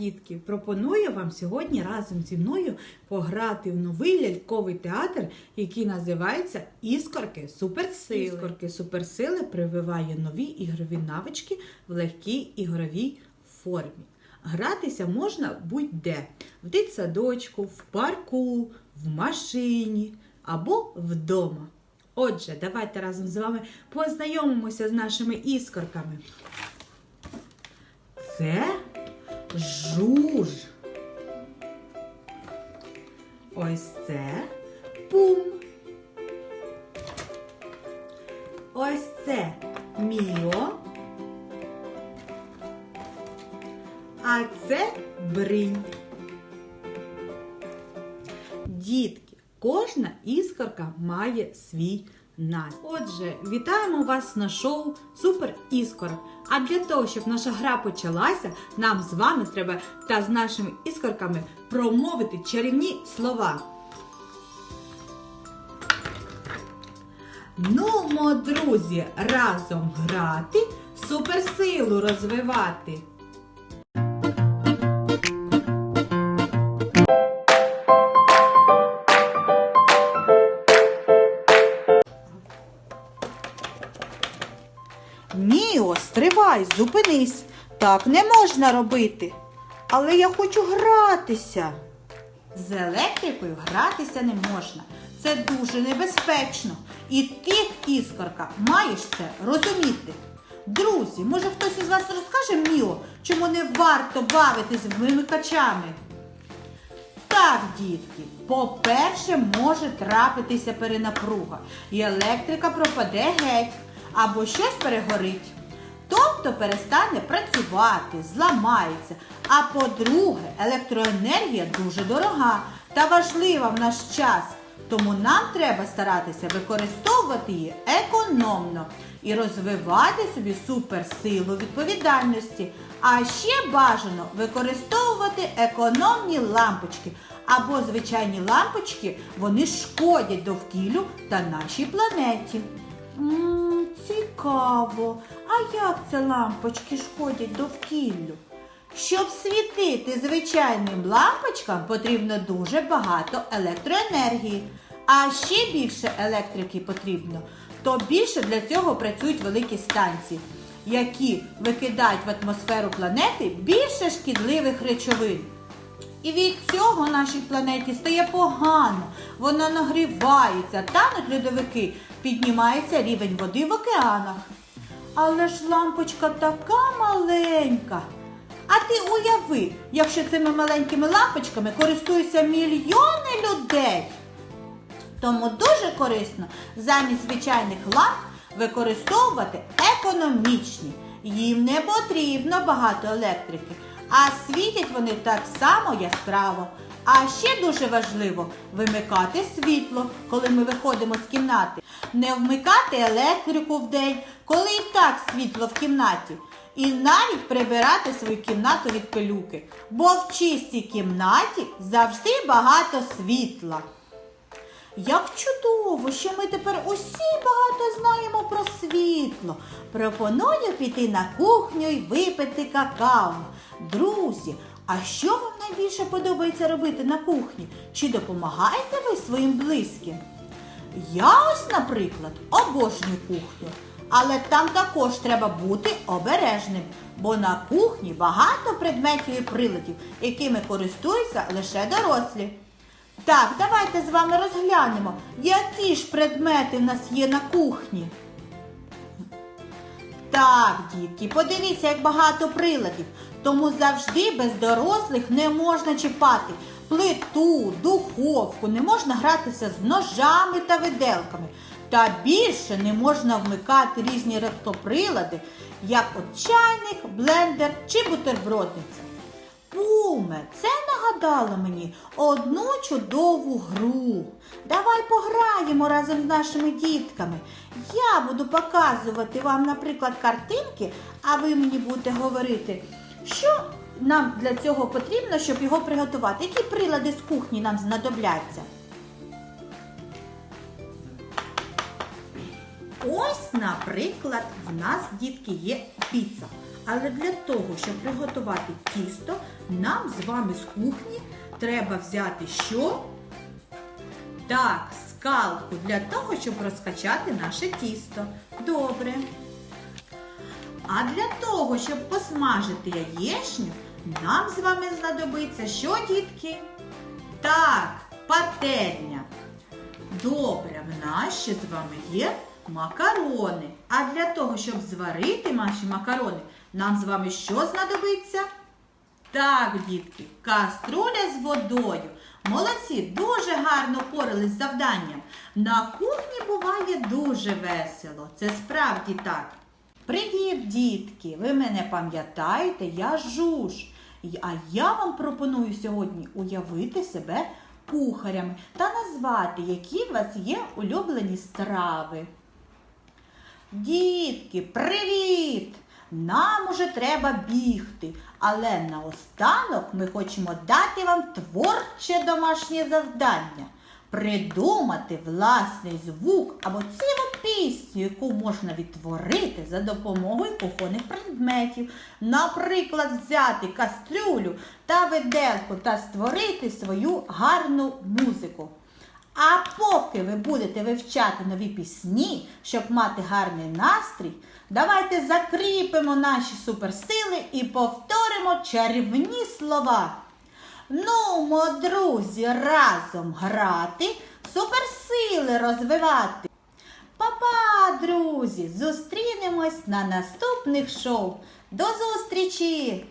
дітки! Пропоную вам сьогодні разом зі мною пограти в новий ляльковий театр, який називається Іскорки Суперсили. Іскорки Суперсили прививає нові ігрові навички в легкій ігровій формі. Гратися можна будь-де: в дитсадочку, в парку, в машині або вдома. Отже, давайте разом з вами познайомимося з нашими іскорками. Це жуж. Ось це пум. Ось це міо. А це бринь. Дітки, кожна іскорка має свій настрій. Отже, вітаємо вас на шоу Супер Іскор. А для того, щоб наша гра почалася, нам з вами треба та з нашими іскорками промовити чарівні слова. Нумо, друзі, разом грати, суперсилу розвивати. Міо, стривай, зупинись. Так не можна робити. Але я хочу гратися. З електрикою гратися не можна. Це дуже небезпечно. І ти, іскорка, маєш це розуміти. Друзі, може хтось із вас розкаже Міо, чому не варто бавитись вимикачами? Так, дітки, по-перше, може трапитися перенапруга, і електрика пропаде геть, або щось перегорить. Тобто перестане працювати, зламається. А по-друге, електроенергія дуже дорога та важлива в наш час. Тому нам треба старатися використовувати її економно і розвивати собі суперсилу відповідальності. А ще бажано використовувати економні лампочки або звичайні лампочки, вони шкодять довкіллю та нашій планеті. Цікаво. А як це лампочки шкодять довкіллю? Щоб світити звичайним лампочкам, потрібно дуже багато електроенергії. А ще більше електрики потрібно, то більше для цього працюють великі станції, які викидають в атмосферу планети більше шкідливих речовин. І від цього нашій планеті стає погано, вона нагрівається, тануть льодовики, піднімається рівень води в океанах. Але ж лампочка така маленька. А ти уяви, якщо цими маленькими лампочками користуються мільйони людей. Тому дуже корисно замість звичайних ламп використовувати економічні. Їм не потрібно багато електрики, а світять вони так само яскраво. А ще дуже важливо вимикати світло, коли ми виходимо з кімнати. Не вмикати електрику в день, коли і так світло в кімнаті. І навіть прибирати свою кімнату від пилюки. Бо в чистій кімнаті завжди багато світла. Як чудово, що ми тепер усі багато знаємо про світло. Пропоную піти на кухню і випити какао. Друзі, а що вам найбільше подобається робити на кухні? Чи допомагаєте ви своїм близьким? Я ось, наприклад, обожнюю кухню. Але там також треба бути обережним, бо на кухні багато предметів і приладів, якими користуються лише дорослі. Так, давайте з вами розглянемо, які ж предмети в нас є на кухні. Так, дітки, подивіться, як багато приладів. Тому завжди без дорослих не можна чіпати плиту, духовку, не можна гратися з ножами та виделками. Та більше не можна вмикати різні рептоприлади, як от чайник, блендер чи бутербродниця. Пуме, це нагадало мені одну чудову гру. Давай пограємо разом з нашими дітками. Я буду показувати вам, наприклад, картинки, а ви мені будете говорити, що нам для цього потрібно, щоб його приготувати. Які прилади з кухні нам знадобляться? Ось, наприклад, в нас, дітки, є піца. Але для того, щоб приготувати тісто, нам з вами з кухні треба взяти що? Так, скалку для того, щоб розкачати наше тісто. Добре. А для того, щоб посмажити яєчню, нам з вами знадобиться що, дітки? Так, пательня. Добре, в нас ще з вами є макарони. А для того, щоб зварити наші макарони, нам з вами що знадобиться? Так, дітки, каструля з водою. Молодці, дуже гарно порались з завданням. На кухні буває дуже весело. Це справді так. Привіт, дітки! Ви мене пам'ятаєте, я жуж. А я вам пропоную сьогодні уявити себе кухарями та назвати, які в вас є улюблені страви. Дітки, привіт! Нам уже треба бігти, але наостанок ми хочемо дати вам творче домашнє завдання. Придумати власний звук або цілу пісню, яку можна відтворити за допомогою кухонних предметів. Наприклад, взяти кастрюлю та виделку та створити свою гарну музику. А поки ви будете вивчати нові пісні, щоб мати гарний настрій, давайте закріпимо наші суперсили і повторимо чарівні слова. Ну, мо, друзі, разом грати, суперсили розвивати. Па-па, друзі! Зустрінемось на наступних шоу. До зустрічі!